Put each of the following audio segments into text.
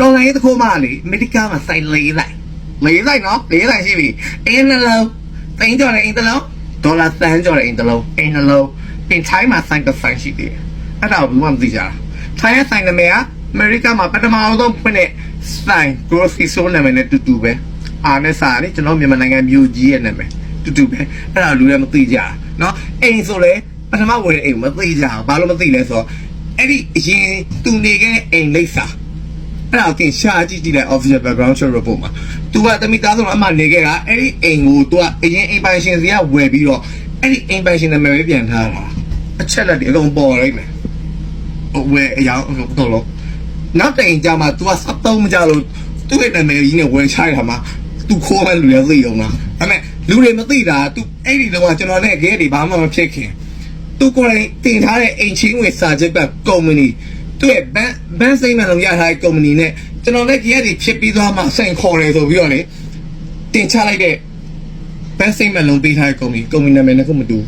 တော်လိုင်းတစ်ခုမှလေအမေရိကမှာစိုက်လေးလိုက်လေးလိုက်နော်လေးလိုက်ရှိပြီအင်းနှလုံးသိန်းကျော်တဲ့အင်းတစ်လုံးဒေါ်လာသန်းကျော်တဲ့အင်းတစ်လုံးအင်းနှလုံးပင်ထိုင်းမှာစိုက်တစ်ဆိုင်ရှိသေးတယ်အဲ့ဒါကိုဘူးမှမသိကြတာထိုင်းရဲ့ဆိုင်နာမည်ကအမေရိကမှာပထမအောင်ဆုံးဖွင့်တဲ့ဆိုင် grocery store နာမည်နဲ့တူတူပဲအားနဲ့စားလေကျွန်တော်မြန်မာနိုင်ငံမြို့ကြီးရဲ့နာမည်တူတူပဲအဲ့ဒါလူလည်းမသိကြတာနော်အိမ်ဆိုလေပထမဝင်တဲ့အိမ်မသိကြဘူးဘာလို့မသိလဲဆိုတော့အဲ့ဒီအရင်သူနေခဲ့တဲ့အိမ်လိပ်စာ အဲ့ဒါကိုတင်ရှာကြည့်ကြည့်လိုက် official background check report မှာ तू ကတမိသားစုအမှနေခဲ့တာအဲ့ဒီအိမ်ကို तू ကအရင်အိမ်ပိုင်ရှင်စီကဝယ်ပြီးတော့အဲ့ဒီအိမ်ပိုင်ရှင်နာမည်ပဲပြန်ထားတာအချက်လက်တွေအကုန်ပေါ်လိုက်မယ်ဟိုဝယ်အရောင်တော့လို့နောက်တိုင်ကြမှာ तू ကစပ်သုံးမကြလို့သူ့ရဲ့နာမည်ကြီးနဲ့ဝယ်ချလိုက်တာမှာ तू ခိုးမှလူရသိအောင်လားဒါပေမဲ့လူတွေမသိတာ तू အဲ့ဒီတော့ကျွန်တော်နဲ့ခဲတွေဘာမှမဖြစ်ခင် သူကိုယ်တိုင်တင်ထားတဲ့အိမ်ချင်းဝင်စာချုပ်ကကုမ္ပဏီ သူ့ရဲ့ဘန်ဘန်စိမ့်မှန်လုံးရထားတဲ့ကုမ္ပဏီနဲ့ကျွန်တော်လည်းကြီးရည်ဖြစ်ပြီးသွားမှစိန်ခေါ်တယ်ဆိုပြီးတော့လေတင်ချလိုက်တဲ့ဘန်စိမ့်မှန်လုံးပေးထားတဲ့ကုမ္ပဏီကုမ္ပဏီနာမည်နဲ့ကိုမတူ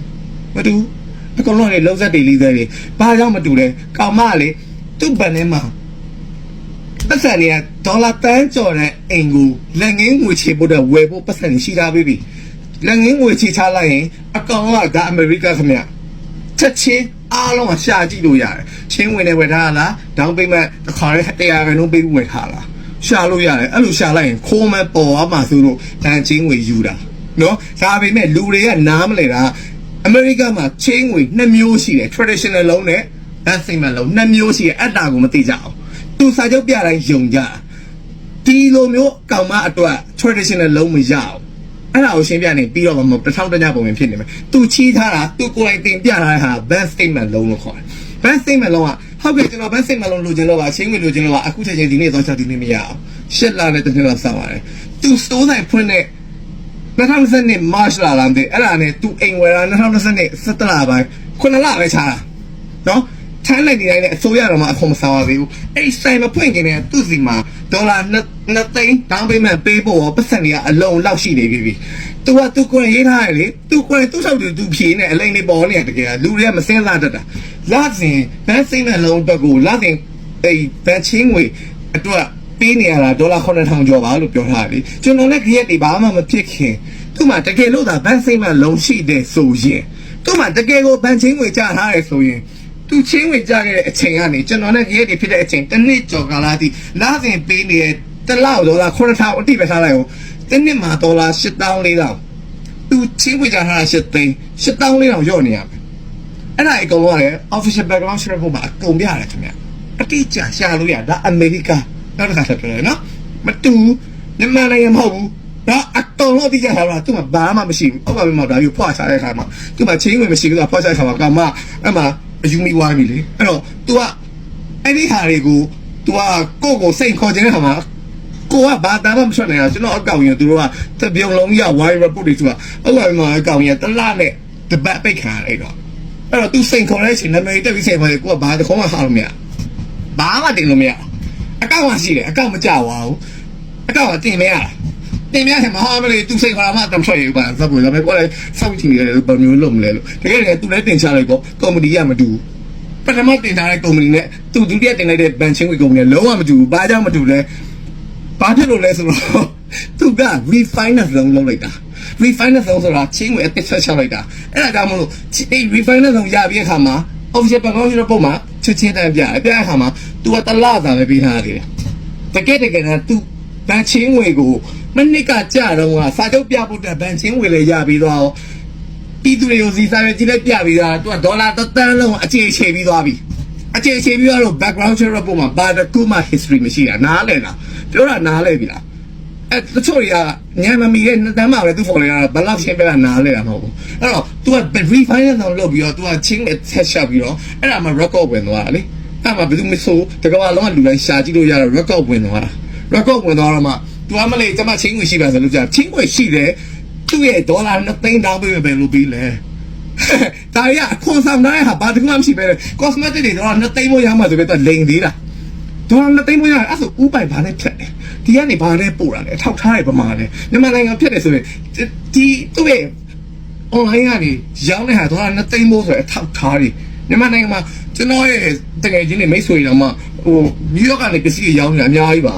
မတူအကုန်လုံးလေလုံးဆက်တွေလေးဆက်တွေဘာကြောင့်မတူလဲကောင်မလေသူ့ဘန်ထဲမှာပတ်စံတွေကဒေါ်လာတန်းကျော်တဲ့အိမ်ကိုလက်ငင်းငွေချေဖို့တဲ့ဝယ်ဖို့ပတ်စံရှိထားပြီလက်ငင်းငွေချေချလိုက်ရင်အကောင်ကဒါအမေရိကခင်ဗျချက်ချင်း အားလုံးကရှာကြည့်လို့ရတယ်ချင်းဝင်နေဝယ်ထားလားဒေါင်းပိတ်မဲ့တစ်ခါလေးတရားကန်လုံးပေးပြီးဝယ်ထားလားရှာလို့ရတယ်အဲ့လိုရှာလိုက်ရင်ခိုးမဲ့ပေါ်သွားမှဆိုလို့တန်ချင်းငွေယူတာနော်ဒါပေမဲ့လူတွေကနားမလဲတာအမေရိကမှာချင်းငွေနှစ်မျိုးရှိတယ် traditional လုံးနဲ့ basic လုံးနှစ်မျိုးရှိတယ်အဲ့ဒါကိုမသိကြအောင်သူစာချုပ်ပြတိုင်းယုံကြတာဒီလိုမျိုးကောင်မအတွက် traditional လုံးမရအောင် အဲ့ဒါကိုရှင်းပြနေပြီးတော့မှတစ်ထောင်တညပုံပဲဖြစ်နေမယ်သူချီးထားတာသူကိုယ်တိုင်တင်ပြထားတာ bank statement လုံးလို့ခေါ်တယ် bank statement လုံးကဟုတ်ကဲ့ကျွန်တော် bank statement လုံးလိုချင်လို့ပါချင်းငွေလိုချင်လို့ပါအခုချက်ချင်းဒီနေ့သွားချဒီနေ့မရအောင်ရှစ်လနဲ့တစ်နှစ်လောက်စောင့်ရတယ်သူစိုးဆိုင်ဖွင့်တဲ့2020 March လာလာမသိအဲ့ဒါနဲ့သူအိမ်ဝယ်တာ2020 17လပိုင်း9လပဲခြားတာနော် ထိုင်းလိုက်နေတိုင်းနဲ့အစိုးရတော်မှာအခွန်မဆောင်ရသေးဘူးအဲ့ဆိုင်မဖွင့်ခင်တည်းကသူ့စီမှာဒေါ်လာ2သိန်းတောင်းပေးမှပေးဖို့ရောပတ်စံတွေကအလုံးလောက်ရှိနေပြီပြီ။ तू က तू ကိုယ်ရေးထားတယ်လေ။ तू ကိုယ်သူ့ဆောက်သူ तू ဖြေနေအလိမ့်နေပေါ်နေတကယ်လူတွေကမစင်းစားတတ်တာ။လာစဉ်ဘန်းစိမ့်မဲ့လုံးအတွက်ကိုလာစဉ်အဲ့ဘန်ချင်းငွေအတွက်ပေးနေရတာဒေါ်လာ9000ကျော်ပါလို့ပြောထားတယ်လေ။ကျွန်တော်လည်းခရက်တွေဘာမှမဖြစ်ခင်သူ့မှာတကယ်လို့သာဘန်စိမ့်မဲ့လုံးရှိတယ်ဆိုရင်သူ့မှာတကယ်ကိုဘန်ချင်းငွေကြားထားတယ်ဆိုရင် သူချင်းဝင်ကြခဲ့တဲ့အချိန်ကနေကျွန်တော်နဲ့ရဲတွေဖြစ်တဲ့အချိန်တစ်နှစ်ကျော်ကာလအထိလာစဉ်ပေးနေတဲ့တစ်လောက်ဒေါ်လာ9000အတိပဲထားလိုက်အောင်တစ်နှစ်မှာဒေါ်လာ8400သူချင်းဝင်ကြထားတာ8သိန်း8400ရော့နေရမယ်အဲ့ဒါအကုန်လုံးကလည်း official background check ဖို့မှာအကုန်ပြရတယ်ခင်ဗျအတိအကျရှာလို့ရဒါအမေရိကနောက်တစ်ခါဆက်ပြောရနော်မတူမြန်မာနိုင်ငံမဟုတ်ဘူးဒါအတော်လို့အတိအကျထားတာသူ့မှာဘာမှမရှိဘူးအောက်ကပဲမှဒါပြီးဖွာချတဲ့ခါမှာသူ့မှာချင်းဝင်မရှိဘူးသူကဖွာချတဲ့ခါမှာကမအဲ့မှာ အယူမီဝိုင်းပြီလေအဲ့တော့ तू ကအဲ့ဒီဟာတွေကို तू ကကိုယ့်ကိုစိတ်ခေါ်ခြင်းတဲ့ခါမှာကိုကဘာသာမှမဆွနိုင်အောင်ကျွန်တော်အကောင်ရင်သူတို့ကတပြုံလုံးရ wire report တွေဆိုတာအဲ့လိုမှအကောင်ရင်တလားနဲ့တပတ်ပိတ်ခံရတော့အဲ့တော့ तू စိတ်ခေါ်တဲ့အချိန်နာမည်တက်ပြီးစိတ်ခေါ်တယ်ကိုကဘာတစ်ခေါမှဟာလို့မရဘာမှတင်လို့မရအကောင့်မှရှိတယ်အကောင့်မကြပါဘူးအကောင့်ကတင်မရတ တင်များတယ်မဟာမလေးသူစိတ်ပါမှတော့ထွက်ရပါစပ်ပေါ်ဒါပေမဲ့ကိုယ်လည်းစောင့်ကြည့်နေတယ်ဘယ်မျိုးလုပ်မလဲလို့တကယ်လည်းသူလည်းတင်ချလိုက်ပေါ့ကော်မတီကမတူဘူးပထမတင်ထားတဲ့ကုမ္ပဏီနဲ့သူဒုတိယတင်လိုက်တဲ့ဘန်ချင်းဝေကုမ္ပဏီကလုံးဝမတူဘူး။ဘာကြောင့်မတူလဲ။ဘာဖြစ်လို့လဲဆိုတော့သူက refinance လုံးလုံးလိုက်တာ။ refinance လုံးဆိုတာချင်းဝေအတစ်ချက်ချလိုက်တာ။အဲ့ဒါကြောင့်မလို့အဲ့ refinance လုံးရပြီးအခါမှာ official ဘဏ်ကောင်းရှိတဲ့ပုံမှာချက်ချင်းတန်းပြအပြအခါမှာ तू ကတလသာပဲပေးထားရတယ်။တကယ်တကယ်က तू ဘန်ချင်းဝေကို မနစ်ကကြတော့ကစာချုပ်ပြဖို့တဲ့ဘန်ချင်းဝေလည်းရပြီးတော့ပြည်သူတွေကိုစီစားရကြည့်လိုက်ပြပြီးသားသူကဒေါ်လာတစ်သန်းလုံးအခြေချေပြီးသွားပြီအခြေချေပြီးတော့ background check report မှာဘာတကူမှ history မရှိတာနားလဲလားပြောတာနားလဲပြီလားအဲတချို့တွေကညံမမီရဲ့နှစ်တန်းမှာပဲသူ follow ရတာဘလောက်ရှင်းပြတာနားလဲတာမဟုတ်ဘူးအဲ့တော့ तू က refinance အောင်လုပ်ပြီးတော့ तू ကချင်းနဲ့ test ရှောက်ပြီးတော့အဲ့ဒါမှ record ဝင်သွားတာလေအဲ့မှာဘယ်သူမဆိုတကဘာလုံးကလူတိုင်းရှာကြည့်လို့ရတော့ record ဝင်သွားတာ record ဝင်သွားတော့မှ तू ကမလေးကျမချင်းဝင်ရှိပါဆိုလို့ကြာချင်းဝင်ရှိတယ်သူ့ရဲ့ဒေါ်လာ2သိန်းတောင်းပေးမယ်ဘယ်လိုပြီးလဲဒါရအခွန်ဆောင်တဲ့ဟာဘာတခုမှမရှိပဲ cosmetic တွေတော့နှစ်သိန်းမိုးရမှာဆိုပြီးတော့လိန်သေးတာတော့နှစ်သိန်းမိုးရအဲ့ဆိုဥပိုင်ဘာနဲ့ဖြတ်တယ်ဒီကနေဘာနဲ့ပို့တာလဲထောက်ထားတယ်ပမာလဲမြန်မာနိုင်ငံဖြတ်တယ်ဆိုရင်ဒီသူ့ရဲ့ online ကနေရောင်းတဲ့ဟာတော့နှစ်သိန်းမိုးဆိုရထောက်ထားတယ်မြန်မာနိုင်ငံမှာကျွန်တော်ရဲ့တကယ်ချင်းနေမိတ်ဆွေတော်မှဟိုနယူးယောက်ကနေပစ္စည်းရောင်းနေတာအများကြီးပါ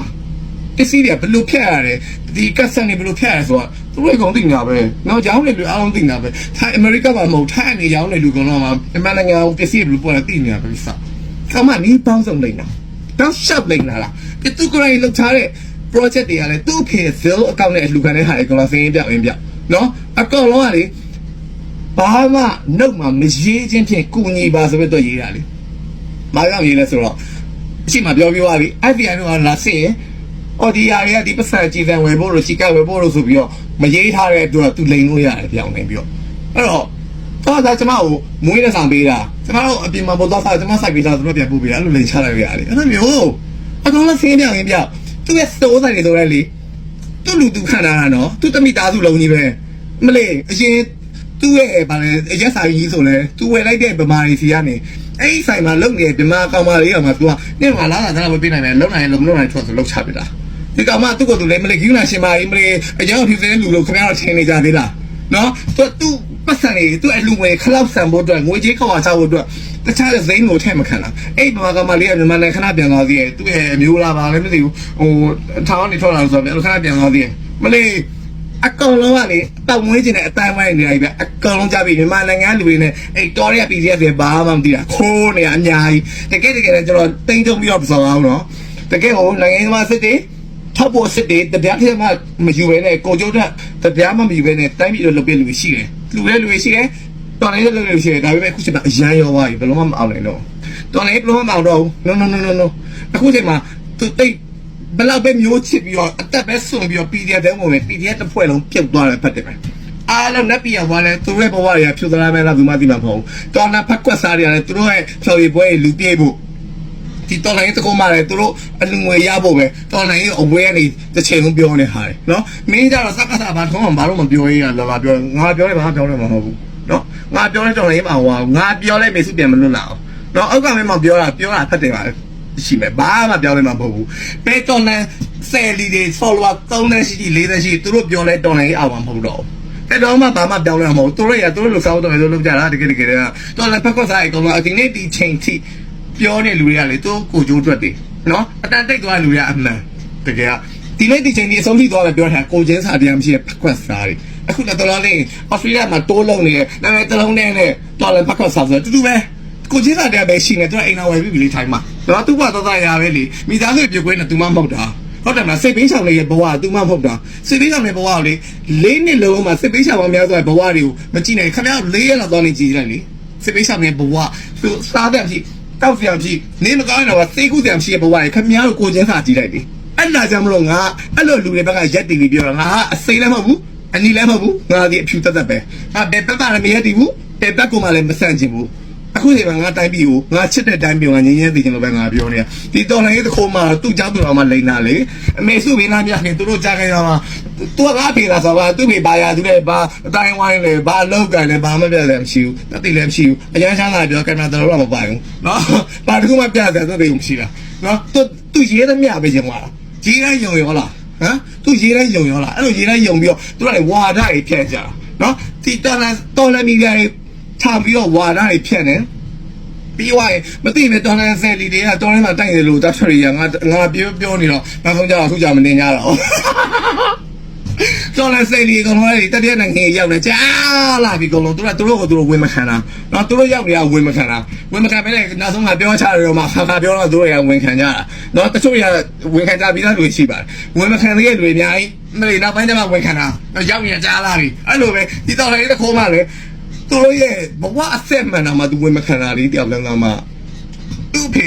ပစ္စည်းတွေကဘယ်လိုဖြတ်ရတယ်ဒီကတ်ဆန်တွေဘယ်လိုဖြတ်ရလဲဆိုတော့သူတို့ကောင်သိနေတာပဲနော်ကြောင်းနေလူအားလုံးသိနေတာပဲထိုင်းအမေရိကမှာမဟုတ်ထိုင်းအနေရောင်းနေလူကောင်တော့မှမြန်မာနိုင်ငံကိုပစ္စည်းဘယ်လိုပေါ်လဲသိနေတာပဲစကမနီးပေါင်းစုံနေတာတော့ရှော့နေတာလားဒီသူကိုယ်တိုင်လောက်ထားတဲ့ project တွေကလည်းသူ့ဖေ Zell account နဲ့လူခံတဲ့ဟာတွေကောင်လာစင်းပြောင်းရင်းပြောင်းနော်အကောင်လုံးကလေဘာမှနှုတ်မှမရေးချင်းဖြင့်ကုညီပါဆိုပြီးတော့ရေးတာလေ။မာကြောင့်ရေးလဲဆိုတော့အရှိမပြောပြသွားပြီ FBI တော့လာစစ်ရင် အော်ဒီယာတွေကဒီပတ်စံကြည်စံဝယ်ဖို့လို့ရှိကဝယ်ဖို့လို့ဆိုပြီးတော့မရေးထားတဲ့အတွက်သူလိန်လို့ရတယ်ပြောင်းနေပြီးတော့အဲ့တော့တော့ဒါကျမကိုမွေးတဲ့ဆောင်ပေးတာကျမတို့အပြင်မှာပေါ်တော့စားကျမစိုက်ပေးတာသူတို့ပြန်ပို့ပေးတာအဲ့လိုလိန်ချလိုက်ရတယ်အဲ့လိုမျိုးအကောင်လည်းဆင်းပြောင်းရင်းပြောင်းသူရဲ့စတိုးဆိုင်တွေဆိုရဲလေသူ့လူသူခံတာနော်သူ့တမိသားစုလုံးကြီးပဲမလေးအရင်သူ့ရဲ့ဗာလဲအရက်ဆိုင်ကြီးဆိုလဲသူဝယ်လိုက်တဲ့ဗမာတွေစီကနေအဲ့ဒီဆိုင်မှာလုံနေတဲ့ဗမာကောင်မလေးကမှသူကနေ့ကလာတာတော့မပေးနိုင်နဲ့လုံနိုင်လုံမလုံနိုင်ထွက်ဆိုလုံချပြတာ ဒီကောင်မသူ့ကိုယ်သူလည်းမလေးကိူနာရှင်မာကြီးမလေးအကြောင်းဖြူစင်းလူလို့ခင်ဗျားတို့ထင်နေကြသေးလားနော်သူသူပတ်စံနေသူအလူငွေခလောက်ဆန်ဖို့အတွက်ငွေကြေးခေါ်ချဖို့အတွက်တခြားဇိမ်းကိုထည့်မခံတာအဲ့ဗမာကောင်မလေးကမြန်မာနိုင်ငံခဏပြန်သွားသေးတယ်သူ့ရဲ့အမျိုးလားပါလည်းမသိဘူးဟိုထောင်းနေထွက်လာလို့ဆိုတော့ခဏပြန်သွားသေးတယ်မလေးအကောင်လုံးကလေပတ်ဝန်းကျင်နဲ့အတိုင်းဝိုင်းနေလိုက်ပဲအကောင်လုံးကြပြီမြန်မာနိုင်ငံလူတွေနဲ့အဲ့တော်ရရ PDF တွေဘာမှမသိတာခိုးနေအများကြီးတကယ်တကယ်လည်းကျွန်တော်တိမ့်တုံပြီးတော့ပစောအောင်နော်တကယ်ဟိုနိုင်ငံရေးသမားစစ်တွေ ထောက်ဖို့စစ်တွေတပြားတည်းမှမယူဘဲနဲ့ကိုကျိုးတက်တပြားမှမယူဘဲနဲ့တိုင်းပြည်လိုလုပ်ပြလူတွေရှိတယ်လူတွေလူတွေရှိတယ်တော်လည်းလုပ်လို့ရှိတယ်ဒါပေမဲ့အခုချိန်မှာအရန်ရောသွားပြီဘယ်လိုမှမအောင်နိုင်တော့တော်လည်းဘယ်လိုမှမအောင်တော့ဘူး no no no no no အခုချိန်မှာသူတိတ်ဘယ်လောက်ပဲမျိုးချစ်ပြီးတော့အသက်ပဲစွန့်ပြီးတော့ PDF တဲဝင်မယ် PDF တစ်ဖွဲ့လုံးပြုတ်သွားတယ်ဖတ်တယ်ပဲအားလုံးနဲ့ပြရသွားလဲသူတို့ရဲ့ဘဝတွေကဖြူသလားမဲလားဘူးမှသိမှာမဟုတ်ဘူးတော်နာဖက်ကွက်စားတွေကလည်းသူတို့ရဲ့ဖြော်ရည်ပွဲလူပြေးဖို့ ဒီတော်လိုင်းတကုံးမှလည်းသူတို့အလူငွေရဖို့ပဲတော်လိုင်းအဝဲကနေတစ်ချိန်လုံးပြောနေဟာတယ်နော်မင်းကြတော့စက္ကသဘာထုံးမှဘာလို့မပြောရရလာပြောငါပြောတယ်ဘာမှပြောတယ်မဟုတ်ဘူးနော်ငါပြောတဲ့တော်လိုင်းမှာဟိုငါပြောလိုက်မေစုပြန်မလွတ်လာအောင်နော်အောက်ကမင်းမပြောတာပြောတာဖတ်တယ်ပါရှိမယ်ဘာမှပြောတယ်မှာမဟုတ်ဘူးပေတော်လန်ဆယ်လီတွေ follower 3တန်းရှိရှိ4တန်းရှိသူတို့ပြောလဲတော်လန်ကြီးအောင်မှာမဟုတ်တော့အဲ့တော့မှဘာမှပြောလဲမဟုတ်သူတို့ရသူတို့လိုစောင်းတော့လို့လုပ်ကြတာတကယ်တကယ်တော်လန်ဖက်ကွက်စားအကောင်ကအဒီနေ့ဒီချိန်ထိ ပြောနေလူတွေကလေသူကိုကြိုးတွက်တယ်နော်အတန်တိတ်သွားလူတွေကအမှန်တကယ်ကဒီနေ့ဒီချိန်ဒီအဆုံးထိသွားတယ်ပြောတာကိုချင်းစာတရားမရှိတဲ့ဖက်ကွက်စားတွေအခုတော့တော်တော်လေးအော်စတြေးလျမှာတိုးလုံးနေတယ်နာမည်တစ်လုံးနဲ့နဲ့တော်လန်ဖက်ကွက်စားဆိုတူတူပဲကိုချင်းစာတရားပဲရှိနေသူကအိမ်တော်ဝယ်ပြီးပြီလေထိုင်းမှာတော့သူ့ဘသွားသားရပဲလေမိသားစုပြုတ်ခွေးနဲ့သူမှမဟုတ်တာဟုတ်တယ်မလားစိတ်ပေးဆောင်လေးရဲ့ဘဝကသူမှမဟုတ်တာစိတ်ပေးဆောင်လေးဘဝကိုလေလေးနှစ်လုံးမှာစိတ်ပေးဆောင်ပေါင်းများစွာဘဝတွေကိုမကြည့်နိုင်ခင်ဗျားလေးရက်လောက်သွားနေကြည့်လိုက်လေစိတ်ပေးဆောင်လေးဘဝသူစားတဲ့ဖြစ် တောက်ပြန်ဖြစ်နေမကောင်းတော့စိတ်ကူးပြန်ဖြစ်ရဲ့ဘဝတွေခင်ဗျားတို့ကိုချင်းစာကြည့်လိုက်လေအဲ့ဒါကြောင့်မလို့ငါအဲ့လိုလူတွေဘက်ကရက်တီပြီးပြောတာငါအစိမ့်လည်းမဟုတ်ဘူးအနီလည်းမဟုတ်ဘူးငါဒီအဖြူတက်တက်ပဲငါဘယ်ဘက်ကလည်းမရက်တီဘူးဘယ်ဘက်ကမှလည်းမဆန့်ချင်ဘူး အခုဒီမှာငါတိုင်းပြည်ကိုငါချစ်တဲ့တိုင်းပြည်ကိုငါငင်းရဲသိချင်လို့ပဲငါပြောနေတာဒီတော်လိုင်းရေးတစ်ခုမှသူ့เจ้าသူတော်မှလိန်တာလေအမေစုဘေးနားမြခင်သူတို့ကြားခိုင်းတာမှာသူကငါဖေးတာဆိုတော့သူ့ဖေဘာယာသူလည်းဘာအတိုင်းဝိုင်းလေဘာလောက်ကန်လေဘာမှပြတယ်မရှိဘူးတတိလည်းမရှိဘူးအရန်ချမ်းသာပြောကင်မရာတော်တော့မပိုင်ဘူးနော်ဘာတခုမှပြတယ်သူတွေမရှိတာနော်သူသူရေးတဲ့မြပဲရင်သွားတာရေးတိုင်းယုံရောလားဟမ်သူရေးတိုင်းယုံရောလားအဲ့လိုရေးတိုင်းယုံပြီးတော့သူကလည်းဝါဒတွေဖြန့်ကြတာနော်ဒီတော်လန်တော်လန်မီဒီယာတွေ ထားပြီးတော့ဝါဒတွေဖြန့်နေပြီးသွားရင်မသိနဲ့တော်လန်ဆယ်လီတွေကတော်လန်မှာတိုက်နေလို့တတ်ထရီကငါငါပြောပြောနေတော့နောက်ဆုံးကြတော့အခုကြမနေကြတော့တော်လန်ဆယ်လီကောင်တွေတတိယနိုင်ငံရောက်နေကြာလာပြီကောင်လုံးသူတို့သူတို့ကိုသူတို့ဝင်မခံတာနော်သူတို့ရောက်နေတာဝင်မခံတာဝင်မခံပဲလေနောက်ဆုံးကပြောချတယ်တော့မှခါခါပြောတော့သူတို့ရဝင်ခံကြတာနော်တချို့ရဝင်ခံကြပြီးသားလူရှိပါတယ်ဝင်မခံတဲ့လူတွေအများကြီးမလေးနောက်ပိုင်းကျမှဝင်ခံတာရောက်နေကြာလာပြီအဲ့လိုပဲဒီတော်လန်လေးတစ်ခိုးမှလေ သူတို့ရဲ့ဘဝအဆက်မှန်တာမှသူဝင်မခံတာလေးတယောက်လမ်းကမှသူ့ဖေ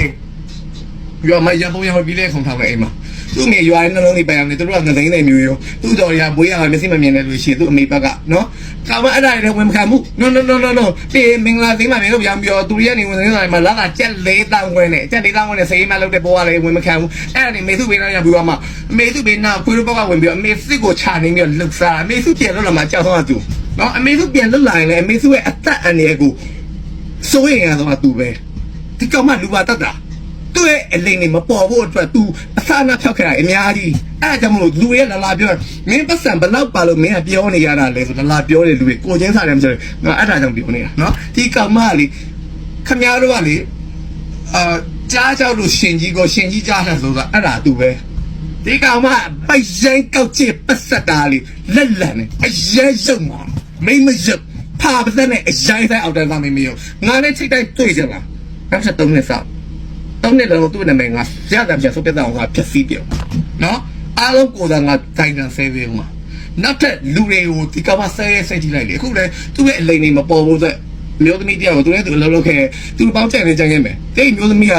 ရွာမှာရပုံရပြီးလဲခုံထောင်နေအိမ်မှာသူ့အမေရွာရဲ့နှလုံးလေးပိုင်အောင်လေသူတို့ကငသိန်းနေမျိုးရောသူ့တော်ရမွေးရမှာမျက်စိမမြင်တဲ့လူရှိသူ့အမေဘက်ကနော်ကာမအဲ့ဒါတွေဝင်မခံဘူး no no no no no တေမင်္ဂလာသိမ်းမှာမြေလို့ပြောင်းပြောသူရနေဝင်နေတိုင်းမှာလာလာကြက်လေးတောင်းခွဲနေကြက်လေးတောင်းခွဲနေစိမ်းမလုပ်တဲ့ဘောကလေးဝင်မခံဘူးအဲ့ဒါနေမေစုဘေးနားရပြီးတော့မှအမေစုဘေးနားခွေးတို့ဘက်ကဝင်ပြီးအမေစစ်ကိုခြာနေပြီးတော့လှုပ်စားအမေစုပြန်လို့လာမှကြောက်ဆုံးကသူ နော်အမေစုပြန်လွတ်လာရင်လည်းအမေစုရဲ့အသက်အန္တရာယ်ကိုစိုးရင်ရတော့သူပဲဒီကောင်မလူပါတတ်တာသူ့ရဲ့အလိမ်နေမပေါ်ဖို့အတွက် तू အစအနဖြောက်ခဲ့တာအများကြီးအဲ့ဒါကြောင့်မလို့လူရဲ့လာလာပြောမင်းပတ်စံဘလောက်ပါလို့မင်းကပြောနေရတာလဲဆိုလာလာပြောတယ်လူတွေကိုချင်းစားတယ်မဆိုငါအဲ့ဒါကြောင့်ပြောနေတာနော်ဒီကောင်မကလေခမရတို့ကလေအာကြားကြောက်လို့ရှင်ကြီးကိုရှင်ကြီးကြားတယ်ဆိုတာအဲ့ဒါသူပဲဒီကောင်မပိုက်ရင်ကောက်ချစ်ပတ်ဆက်တာလေလက်လန်နေအရင်ရုံမှာ မိမရုပ်ဖာပစနဲ့အရင်ဆိုင်အောက်တန်းသားမိမရုံငါနဲ့ချိတ်တိုက်တွေ့ကြလားနောက်ဆက်သုံးနှစ်ဆောက်သုံးနှစ်လုံးသူ့နာမည်ငါရတာပြန်ဆုပ်ပြတ်အောင်ငါဖြည့်စည်းပြုံနော်အားလုံးကိုယ်တိုင်ငါတိုင်တန်ဆဲပေးဦးမှာနောက်ထပ်လူတွေကိုဒီကောင်မဆဲရဲဆဲကြည့်လိုက်လေအခုလေသူ့ရဲ့အလိမ်နေမပေါ်ဘူးသက်မျိုးသမီးတယောက်ကိုသူလည်းသူအလုပ်လုပ်ခဲ့သူပေါင်းချင်နေကြခဲ့မယ်တဲ့မျိုးသမီးက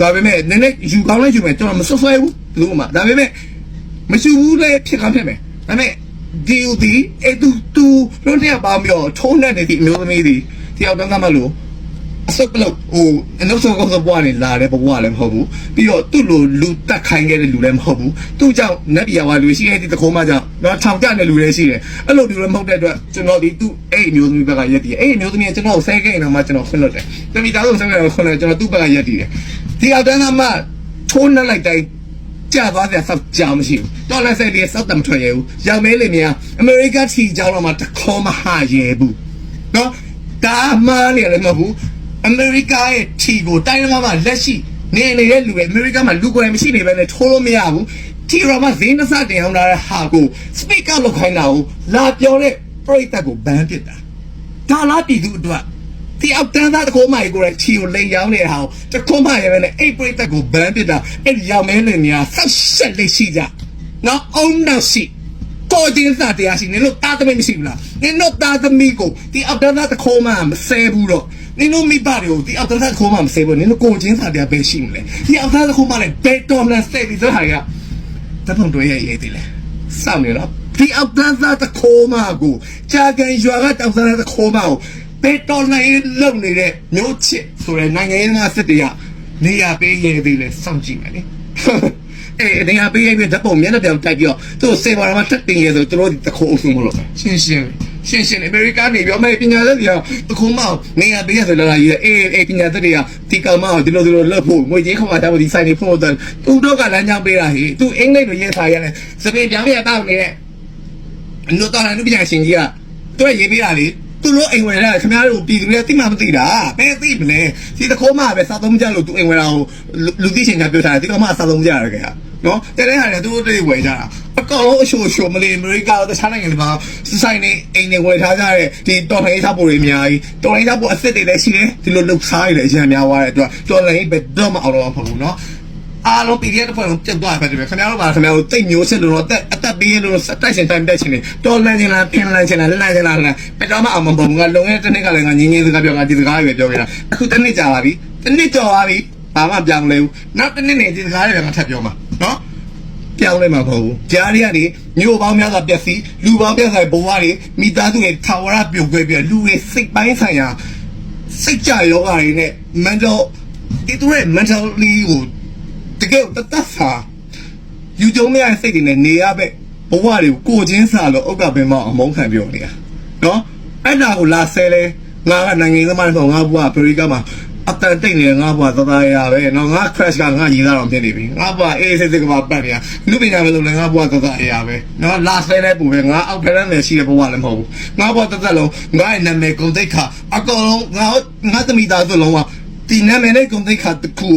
ဒါပေမဲ့နည်းနည်းယူကောင်းလိုက်ယူမယ်ကျွန်တော်မဆွဆွဲဘူးဘယ်လိုမှဒါပေမဲ့မရှိဘူးလေဖြစ်ကောင်းဖြစ်မယ်ဒါပေမဲ့ ဒီဦးဒီအဲ့တူတူလုံးတဲ့ပါမျိုးထုံးတဲ့နေဒီအမျိုးသမီးဒီတယောက်တန်းကမှလို့အစပ်ပလို့ဟိုအနောက်ဆုံးကောင်းစပွားနေလာတဲ့ဘဝလည်းမဟုတ်ဘူးပြီးတော့သူ့လိုလူတက်ခိုင်းခဲ့တဲ့လူလည်းမဟုတ်ဘူးသူ့ကြောင့်နတ်ပြည်ဝါလူရှိတဲ့ဒီတခိုးမှကြောင့်တော့ထောင်ကြတဲ့လူလည်းရှိတယ်အဲ့လိုလူလည်းမဟုတ်တဲ့အတွက်ကျွန်တော်ဒီသူ့အဲ့အမျိုးသမီးဘက်ကရက်တည်အဲ့အမျိုးသမီးကကျွန်တော်ဆဲခဲ့ရင်တော့မှကျွန်တော်ခွင့်လွတ်တယ်တမီသားဆုံးဆဲခဲ့တော့ခွင့်လွတ်ကျွန်တော်သူ့ဘက်ကရက်တည်တယ်ဒီအောက်တန်းကမှထိုးနှက်လိုက်တိုင်း ကြာသွားတဲ့ဆောက်ကြောင်မရှိဘူးတော်လက်ဆက်လေးစောက်တမထွက်ရဘူးရောင်မဲလေးများအမေရိကထီကြောင်တော့မှတခေါမဟာရဲဘူးနော်ဒါမှနေလည်းမဟုတ်ဘူးအမေရိကရဲ့ထီကိုတိုင်းမှာမှလက်ရှိနေနေတဲ့လူတွေအမေရိကမှာလူကိုယ်မရှိနေပဲနဲ့ထိုးလို့မရဘူးထီရောမှာဈေးနှစတင်အောင်လာတဲ့ဟာကို speak out လုပ်ခိုင်းတာကိုလာပြောတဲ့ပြိတ္တကိုဘန်းပစ်တာဒါလားပြည်သူအတွက် ဒီအောက်တန်းသားတကောမိုင်ကိုလည်းချီကိုလိန်ရောင်းနေတဲ့ဟာကိုတကောမိုင်ရဲနဲ့အိတ်ပရိသတ်ကိုဘန်းပစ်တာအဲ့ဒီရောင်မဲလင်များဆောက်ဆက်လေးရှိကြနော်အောင်နောက်ရှိကိုကျင်းစားတရားရှိနေလို့တာသမီးမရှိဘူးလားနင်တို့တာသမီးကိုဒီအောက်တန်းသားတကောမိုင်မဆဲဘူးတော့နင်တို့မိဘတွေကိုဒီအောက်တန်းသားတကောမိုင်မဆဲဘူးနင်တို့ကိုကျင်းစားတရားပဲရှိမလဲဒီအောက်တန်းသားတကောမိုင်လည်းဘယ်တော်မလဲဆဲပြီးဆိုဟာရတပုံတွေရဲ့ရေးတယ်လေစောင့်နေတော့ဒီအောက်တန်းသားတကောမိုင်ကိုကြာကန်ရွာကတောက်တန်းသားတကောမိုင်ကို ပေတော်နိုင်လုံနေတဲ့မျိုးချစ်ဆိုတဲ့နိုင်ငံရေးသမားစစ်တရနေရာပေးရသေးလဲစောင့်ကြည့်မယ်လေအေးနေရာပေးရပြီးဓာတ်ပုံမျက်နှာပြောင်တိုက်ပြီးတော့သူ့စေဘာမှာတက်တင်ရဆိုသူတို့တခုံအုပ်စုမလို့ရှင်းရှင်းရှင်းရှင်းအမေရိကန်နေပြီးအမေပညာသက်တွေကတခုံမောက်နေရာပေးရဆိုလာလာရေးအေးအေးပညာသက်တွေကဒီကောင်မောက်ဒီလိုဒီလိုလှုပ်ဖို့ငွေကြီးခေါ်တာဒီဆိုင်နေဖို့တော့သူတို့ကလမ်းကြောင်းပေးတာဟေးသူအင်္ဂလိပ်လိုရေးထားရတယ်စပင်ပြောင်းပြတောက်နေတဲ့အနိုတော်လူပညာရှင်ကြီးကသူကရေးပေးတာလေ သူတို့အိမ်ဝင်လာခင်ဗျားတို့ပြည်သူတွေသိမှမသိတာဘယ်သိမလဲဒီတခိုးမှပဲစားသုံးကြလို့သူအိမ်ဝင်လာကိုလူသိချင်းကပြောထားတယ်ဒီကောင်မှစားသုံးကြရတယ်ခင်ဗျာနော်တဲ့တဲ့ဟာလေသူတို့တွေဝယ်ကြတာအကောင်လုံးအရှို့ရှို့မလေးအမေရိကတခြားနိုင်ငံတွေမှာစိုင်းနေအိမ်တွေဝယ်ထားကြတဲ့ဒီတော်လှန်ရေးသဘောတွေအများကြီးတော်လှန်ရေးသဘောအစ်စ်တွေလည်းရှိတယ်ဒီလိုလှုပ်ရှားရည်လည်းအများများသွားတဲ့အတွက်တော်လှန်ရေးပဲတော့မအောင်တော့မဟုတ်ဘူးနော် အားလုံး PDF တစ်ဖွဲ့လုံးပြတ်သွားတယ်ပဲခင်ဗျားတို့ပါခင်ဗျားတို့တိတ်မျိုးစစ်လို့တော့အသက်အသက်ပေးရင်လို့တိုက်ရှင်တိုင်းတက်ရှင်နေတော်လန့်ချင်လားဖင်လန့်ချင်လားလန့်ချင်လားလန့်ဘယ်တော့မှအောင်မပုံကလုံရဲ့တစ်နှစ်ကလည်းငါငင်းငင်းစကားပြောငါဒီစကားတွေပြောနေတာအခုတစ်နှစ်ကြာပါပြီတစ်နှစ်ကြော်ပါပြီဘာမှပြောင်းလဲဘူးနောက်တစ်နှစ်နေဒီစကားတွေငါထပ်ပြောမှာနော်ပြောင်းလဲမှာမဟုတ်ဘူးကြားရီကနေမျိုးပေါင်းများစွာပျက်စီးလူပေါင်းများစွာဘဝတွေမိသားစုတွေထာဝရပြုတ်ခွဲပြီးလူတွေစိတ်ပိုင်းဆိုင်ရာစိတ်ကြယောဂါတွေနဲ့ mental ဒီသူရဲ့ mentally ကိုတ ကယ်တသက်စာယူကြုံမရတဲ့စိတ်တွေနဲ့နေရပဲဘဝတွေကိုကိုချင်းစာလို့ဥက္ကပင်မအမုန်းခံပြောနေတာနော်အဲ့ဒါကိုလာဆဲလဲငါကနိုင်ငံသမားတော့ငါဘဝပရိကမှာအတန်တိတ်နေငါဘဝသသားရပဲနော်ငါ crash ကငါရည်သားတော်ဖြစ်နေပြီငါဘဝအေးစစ်စစ်ကပါပတ်နေရလူပညာမလို့လည်းငါဘဝသသားရပဲနော်လာဆဲလဲပူပဲငါအောက်ဖက်နဲ့ရှိတဲ့ဘဝလည်းမဟုတ်ဘူးငါဘဝတစ်သက်လုံးငါရဲ့နာမည်ဂုံတိတ်ခါအကောင်လုံးငါငါသမီးသားစုလုံးကဒီနာမည်နဲ့ဂုံတိတ်ခါတစ်ခု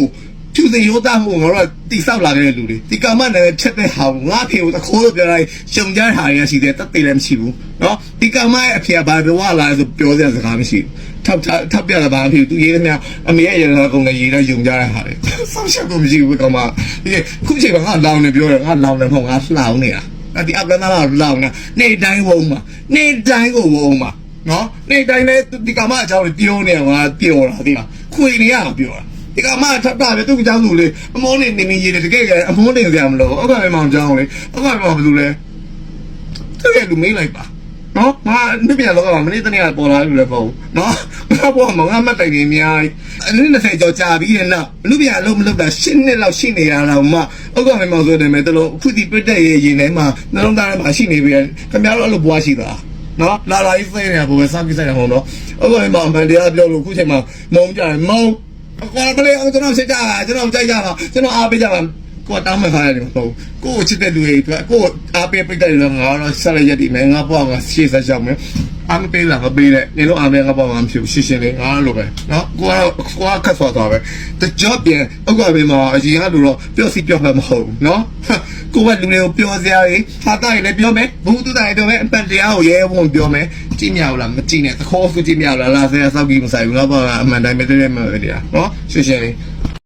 သူစင်ရိုးသားမှုငါတို့တိဆောက်လာခဲ့တဲ့လူတွေဒီကမ္မနဲ့ချက်တဲ့ဟာကိုငါဖေကိုတခိုးလို့ပြောလိုက်ရှုံကြတဲ့ဟာတွေကရှိတယ်တက်သေးလည်းမရှိဘူးเนาะဒီကမ္မရဲ့အဖေကဘာပြောလာလဲဆိုပြောစရာစကားမရှိဘူးထောက်ထောက်ပြတာဘာဖြစ်သူရေးသမျှအမေရဲ့ရေလာကုန်နဲ့ရေးတော့ယုံကြတဲ့ဟာတွေဆောက်ချက်ကိုမရှိဘူးကောင်မဒီခုချိန်မှာငါလောင်နေပြောတယ်ငါလောင်နေမဟုတ်ငါလှောင်နေတာအဲ့ဒီအကနာလောင်နေနေတိုင်းဝုံမှာနေတိုင်းကိုဝုံမှာနော်နေတိုင်းလည်းဒီကမ္မအကြောင်းပြောနေငါပြောတာဒီမှာခွေနေရအောင်ပြောတာ ဒီကမှထပ်တာပဲသူ့ကြောင်းသူလေအမောနေနေနေရေးတယ်တကယ်ကအမောနေကြမလို့အခါမောင်ကြောင်းလေအခါမောင်ဘယ်လိုလဲတကယ်လူမေးလိုက်ပါနော်ငါနှစ်ပြန်လောကမှာမနေ့တနေ့ကပေါ်လာလို့လည်းပေါ့နော်ငါဘောမငါမတိုင်နေအများကြီးအနည်း20ကျော်ကြာပြီးတဲ့နောက်လူပြန်အလုံးမလုပ်တာ10နှစ်လောက်ရှိနေရတော့မှအခါမောင်ဆိုတယ်မယ်တလို့အခုဒီပြတ်တဲ့ရဲ့ရင်ထဲမှာနှလုံးသားထဲမှာရှိနေပြီခင်ဗျားတို့အဲ့လိုဘွားရှိတာနော်လာလာကြီးစိနေတာဘယ်စမ်းပြဆိုင်တာဟုတ်နော်အခါမောင်အမှန်တရားပြောလို့အခုချိန်မှာမုံကြတယ်မုံ အကွာကလေးအောင်ကျွန်တော်စစ်ကြတာကျွန်တော်ကြိုက်ကြတာကျွန်တော်အားပေးကြပါကိုတောင်းမှထားရတယ်မဟုတ်ကိုကိုချစ်တဲ့လူတွေအတွက်ကိုအားပေးပိတ်တယ်လို့ငါတော့ဆက်ရရည်မယ်ငါပေါ့ငါရှေ့ဆက်ရှောက်မယ်အားမပေးလားမပေးနဲ့နေလို့အားမငါပေါ့ငါမဖြစ်ဘူးရှင်းရှင်းလေးငါလိုပဲနော်ကိုကတော့ကိုကခက်သွားသွားပဲတကြော့ပြန်ဥက္ကဘေးမှာအရင်ကလူတော့ပြောစီပြောမှမဟုတ်ဘူးနော် ကိုကလူတွေကိုပြောစရာကြီးဟာတာရင်လည်းပြောမယ်ဘူးတူတိုင်းပြောမယ်အပန်တရားကိုရဲဝံပြောမယ်ကြည့်မြောက်လားမကြည့်နဲ့သခေါ်စုကြည့်မြောက်လားလာဆရာစောက်ကြီးမဆိုင်ဘူးငါပေါ့အမှန်တိုင်းပဲတည်းမှပဲတရားနော်ရှင်းရှင်းလေး